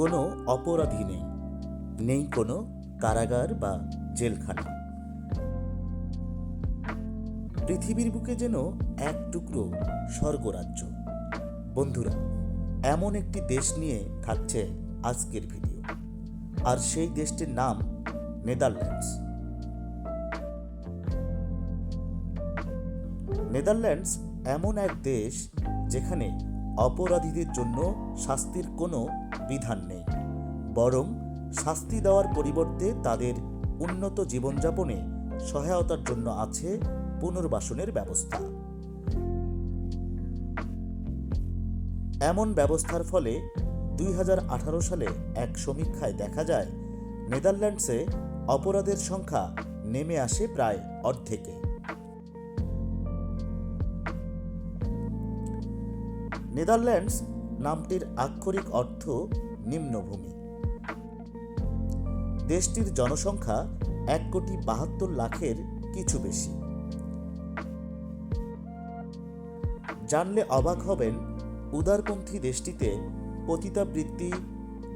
কোনো অপরাধী নেই। নেই কোনো কারাগার বা জেলখানা। পৃথিবীর বুকে যেন এক টুকরো স্বর্গরাজ্য। বন্ধুরা, এমন একটি দেশ নিয়ে থাকছে আজকের ভিডিও। আর সেই দেশটির নাম নেদারল্যান্ডস। নেদারল্যান্ডস এমন এক দেশ যেখানে অপরাধীদের জন্য শাস্তির কোনো বিধান নেই, বরং শাস্তি দেওয়ার পরিবর্তে তাদের উন্নত জীবনযাপনে সহায়তার জন্য আছে পুনর্বাসনের ব্যবস্থা। এমন ব্যবস্থার ফলে দুই হাজার আঠারো সালে এক সমীক্ষায় দেখা যায়, নেদারল্যান্ডসে অপরাধের সংখ্যা নেমে আসে প্রায় অর্ধেকে। নেদারল্যান্ডস নামটির আক্ষরিক অর্থ নিম্নভূমি। দেশটির জনসংখ্যা এক কোটি বাহাত্তর লাখের কিছু বেশি। জানলে অবাক হবেন উদারপন্থী দেশটিতে পতিতাবৃত্তি,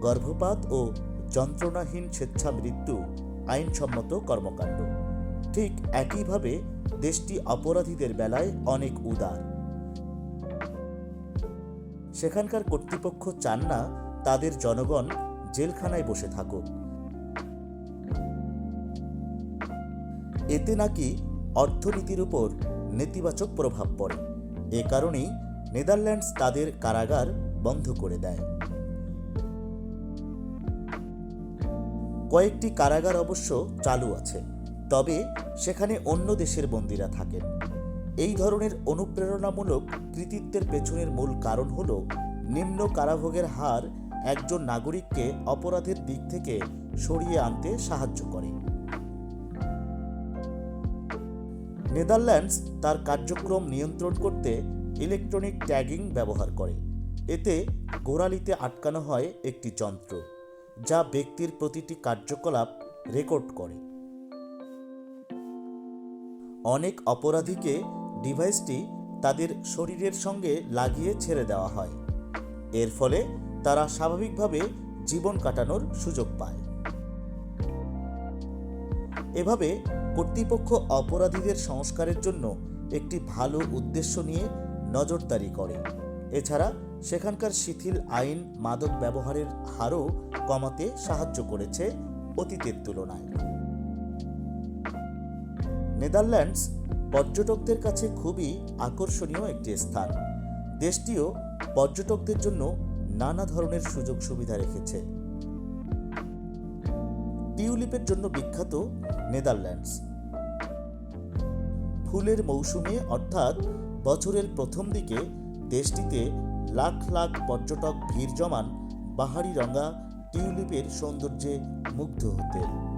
গর্ভপাত ও যন্ত্রণাহীন স্বেচ্ছামৃত্যু আইনসম্মত কর্মকাণ্ড। ঠিক একইভাবে দেশটি অপরাধীদের বেলায় অনেক উদার। সেখানকার কর্তৃপক্ষ চান না তাদের জনগণ জেলখানায় বসে থাকুক। এতে নাকি অর্থনীতির উপর নেতিবাচক প্রভাব পড়ে। এ কারণেই নেদারল্যান্ডস তাদের কারাগার বন্ধ করে দেয়। কয়েকটি কারাগার অবশ্য চালু আছে, তবে সেখানে অন্য দেশের বন্দীরা থাকেন। এই ধরনের অনুপ্রেরণামূলক কৃতিত্বের পেছনের মূল কারণ হল নিম্ন কারাভোগের হার একজন নাগরিককে অপরাধের দিক থেকে সরিয়ে আনতে সাহায্য করে। নেদারল্যান্ডস তার কার্যক্রম নিয়ন্ত্রণ করতে ইলেকট্রনিক ট্যাগিং ব্যবহার করে। এতে গোড়ালিতে আটকানো হয় একটি যন্ত্র, যা ব্যক্তির প্রতিটি কার্যকলাপ রেকর্ড করে। অনেক অপরাধীকে ডিভাইসটি তাদের শরীরের সঙ্গে লাগিয়ে ছেড়ে দেওয়া হয়। এর ফলে তারা স্বাভাবিকভাবে জীবন কাটানোর সুযোগ পায়। এভাবে কর্তৃপক্ষ অপরাধীদের সংস্কারের জন্য একটি ভালো উদ্দেশ্য নিয়ে নজরদারি করে। এছাড়া সেখানকার শিথিল আইন মাদক ব্যবহারের হারও কমাতে সাহায্য করেছে অতীতের তুলনায়। নেদারল্যান্ডস পর্যটকদের কাছে খুবই আকর্ষণীয় একটি স্থান। দেশটিও পর্যটকদের জন্য নানা ধরনের সুযোগ সুবিধা রেখেছে। টিউলিপের জন্য বিখ্যাত নেদারল্যান্ডস। ফুলের মৌসুমে অর্থাৎ বছরের প্রথম দিকে দেশটিতে লাখ লাখ পর্যটক ভিড় জমান বাহারি রঙা টিউলিপের সৌন্দর্যে মুগ্ধ হতে